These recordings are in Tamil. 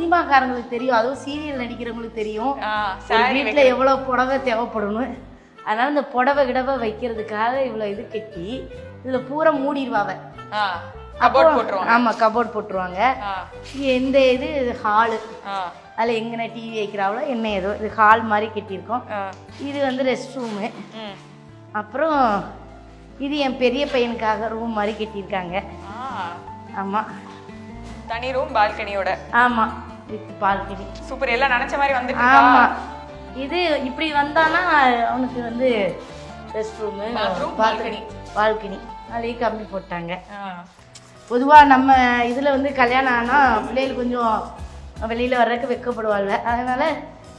சினிமாக்காரங்களுக்கு தெரியும். அதுவும் சீரியல் நடிக்கிறவங்களுக்கு தெரியும். வீட்டில் எவ்வளோ புடவை தேவைப்படணும் அதனால இந்த புடவை கிடவை வைக்கிறதுக்காக இவ்வளோ இது கட்டி இதில் பூரா போட்டுருவாங்க. ஆமாம் கபோர்ட் போட்டுருவாங்க. ஆ. இந்த இது ஹாலு அதில் எங்கே டிவி வைக்கிறாங்களோ என்ன ஏதோ இது ஹால் மாதிரி கட்டியிருக்கோம். இது வந்து ரெஸ்ட் ரூமு அப்புறம் இது என் பெரிய பையனுக்காக ரூம் மாதிரி கட்டியிருக்காங்க. ஆமாம் தனி ரூம் பால்கனியோட ஆமாம் வித் பால்கனி. சூப்பர். எல்லாம் நினைச்ச மாதிரி வந்துட்டு ஆமாம் இது இப்படி வந்தானா அவனுக்கு வந்து ரெஸ்ட் ரூமு பால்கனி. பால்கனி. அதுலேயே கம்மி போட்டாங்க. பொதுவாக நம்ம இதில் வந்து கல்யாணம் ஆனால் பிள்ளைகள் கொஞ்சம் வெளியில் வர்றதுக்கு வெக்கப்படுவாள்வ. அதனால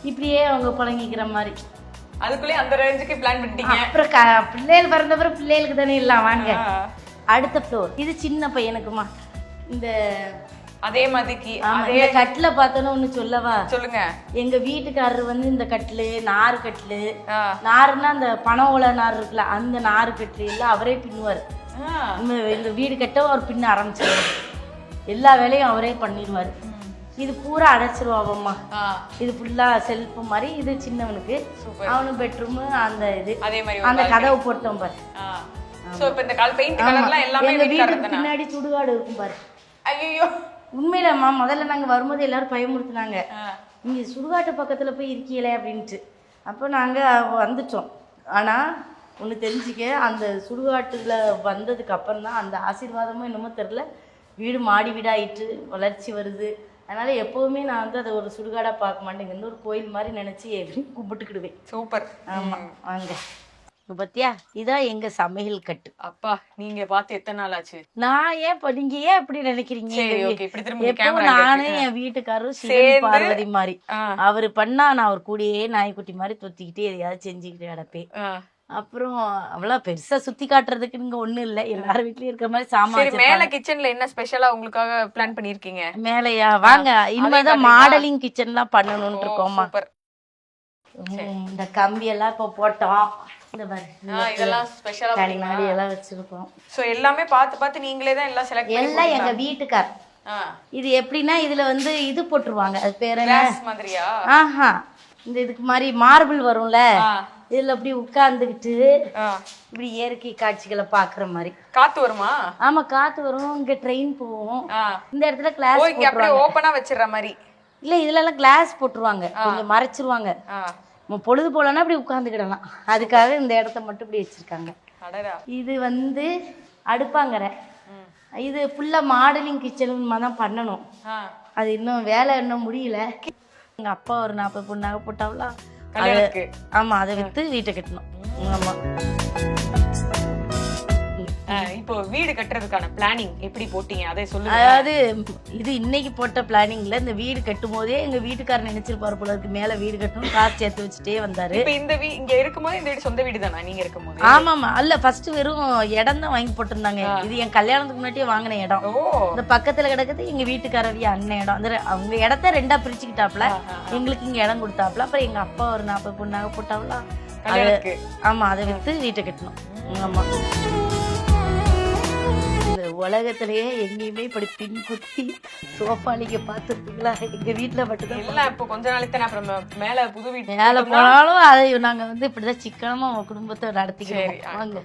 இப்படியே அவங்க பழங்கிக்கிற மாதிரி. அதுக்குள்ளே அந்த ரேஞ்சுக்கு பிளான் பண்ணிட்டீங்க. அப்புறம் க பிள்ளைகள் பிறந்த பிறகு பிள்ளைகளுக்கு தானே இல்லாம் வாங்க. அடுத்த ஃப்ளோர் இது சின்ன பையனுக்குமா. இந்த அதே மாதிரிக்கு ஆமா, இந்த கட்டில் பார்த்தோன்னு ஒன்று சொல்லவா? சொல்லுங்க. எங்க வீட்டுக்காரர் வந்து இந்த கட்டிலு நார் கட்டிலு. நாருன்னா அந்த பனை ஓலை நார் இருக்குல்ல அந்த நார் கட்டிலு எல்லாம் அவரே பின்னுவார். இந்த வீடு கட்ட அவர் பின்ன ஆரம்பிச்சிருவார். எல்லா வேலையும் அவரே பண்ணிடுவார் இது பூரா அடைச்சிருவாவம்மா ஆ. இது ஃபுல்லா செல்ஃப் மாதிரி இது சின்னவனுக்கு. அவனு பெட்ரூமு அந்த இது அதே மாதிரி அந்த கதவு போட்டோம் பாரு. சோ இப்போ இந்த கால் பெயிண்ட் கலர்லாம் எல்லாமே வீட்டுக்கு பின்னாடி சுடுகாடு இருக்கும் பாரு. ஐயோ உண்மையிலம்மா முதல்ல நாங்க வரும்போது எல்லாரும் பயமுறுத்துனாங்க. நீங்க சுடுகாட்டு பக்கத்துல போய் இருக்கீங்களே அப்படின்ட்டு. அப்போ நாங்க வந்துட்டோம். ஆனா ஒண்ணு தெரிஞ்சுக்க அந்த சுடுகாட்டுல வந்ததுக்கு அப்புறம் தான் அந்த ஆசீர்வாதமும் என்னமோ தெரில வீடு மாடி வீடாயிட்டு வளர்ச்சி வருது. அதனால எப்பவுமே நான் வந்து அதை ஒரு சுடுகாடா பார்க்க இருந்து ஒரு கோயில் மாதிரி நினைச்சு எப்படி கும்பிட்டுக்கிடுவேன். சூப்பர். ஆமா வாங்க. பாத்தியா? இதான் எங்க சமையல் கட்டு. அப்பா நீங்க பார்த்து எத்தனை நாள் ஆச்சு? நான் ஏன் இப்ப நீங்க ஏன் இப்படி நினைக்கிறீங்க? எப்பவும் நானும் என் வீட்டுக்காரரும் சிவன் பார்வதி மாதிரி. அவரு பண்ணா நான் அவர் கூடயே நாய்க்குட்டி மாதிரி தொத்திக்கிட்டு எதையாவது செஞ்சுக்கிட்டு கிடப்பேன். அப்புறம் அவ்வளோ பெருசா சுத்தி காட்டுறதுக்கு இங்க ஒண்ணும் இல்ல. எல்லாரும் வீட்லயும் இருக்கிற மாதிரி சாமான். மேல கிச்சன்ல என்ன ஸ்பெஷலா உங்களுக்காக பிளான் பண்ணிருக்கீங்க மேலையா? வாங்க இனிமேதான் மாடலிங் கிச்சன்லாம் பண்ணணும்னு இருக்கோம்மா. இந்த கம்பி எல்லாம் இப்போ போட்டோம். இந்த இதெல்லாம் ஸ்பெஷலா கண்ணாடி எல்லாம் வச்சிருக்கோம். சோ எல்லாமே பார்த்து பார்த்து நீங்களே தான் எல்லாம் செலக்ட் எல்லாம் எங்க வீட்டுக்கார். இது எப்படின்னா இதுல வந்து இது போட்டுருவாங்க. அது பேர் என்ன? மாதிரியா? ஆஹா. இந்த இதுக்கு மாதிரி மார்பிள் வரும்ல. இதுல அப்படி உட்கார்ந்துக்கிட்டு ஆ. இப்படி இயற்கை காட்சிகளை பாக்குற மாதிரி. காத்து வருமா? ஆமா காத்து வரும். இங்க ட்ரெயின் போகும் ஆ. இந்த இடத்துல கிளாஸ் அப்படியே ஓபனா வச்சிடுற மாதிரி. இல்ல இதுல எல்லாம் கிளாஸ் போட்டுருவாங்க கொஞ்சம் மறைச்சிருவாங்க. நம்ம பொழுது போலன்னா அப்படி உட்காந்துக்கிடலாம் அதுக்காக இந்த இடத்த மட்டும் இப்படி வச்சிருக்காங்க. இது வந்து அடுப்பாங்கரை. ம். இது ஃபுல்லா மாடலிங் கிச்சன் தான் பண்ணணும். அது இன்னும் வேலை இன்னும் முடியல. எங்க அப்பா ஒரு நாற்பது பொண்ணாக போட்டாவளா? கல்யாணத்துக்கு. ஆமா அதை வித்து வீட்டை கட்டணும். ஆமா. ஆ, இப்போ வீடு கட்டுறதுக்கான பிளானிங் எப்படி போட்டீங்க? அதை சொல்லுங்க. அதாவது இது இன்னைக்கு போட்ட பிளானிங்ல இந்த வீடு கட்டும் போதே எங்க வீட்டுக்காரர் நினைச்சிருப்பாரு போல இருக்கு. மேல வீடு கட்டணும் காசு சேர்த்து வச்சுட்டே வந்தாரு. இப்போ இந்த வீ இங்க இருக்கும்போது இந்த வீடு சொந்த வீடு தானா நீங்க இருக்கும்போது? ஆமாமா. அல்ல ஃபர்ஸ்ட் வெறும் இடம் தான் வாங்கி போட்டிருந்தாங்க. இது என் கல்யாணத்துக்கு முன்னாடியே வாங்கின இடம். இந்த பக்கத்துல கிடக்குது எங்க வீட்டுக்காரர் அண்ணன் இடம். அந்த அவங்க இடத்த ரெண்டா பிரிச்சுக்கிட்டாப்ல. எங்களுக்கு இங்க இடம் கொடுத்தாப்ல. அப்புறம் எங்க அப்பா ஒரு நாற்பது பொண்ணாக போட்டாப்ல ஆமா அதை வித்து வீட்டை கட்டணும். ஆமா. உலகத்திலேயே எங்கேயுமே இப்படி பின் குத்தி சோஃபா நீங்க பார்த்துருப்பீங்களா எங்க வீட்டுல மட்டும்தான். எல்லாம் இப்போ கொஞ்ச நாளைக்கு தானே அப்புறம் மேல புது வீட்டு மேல போனாலும் அதை நாங்க வந்து இப்படிதான் சிக்கனமா உங்க குடும்பத்தை நடத்திக்கிறோம் வாங்க.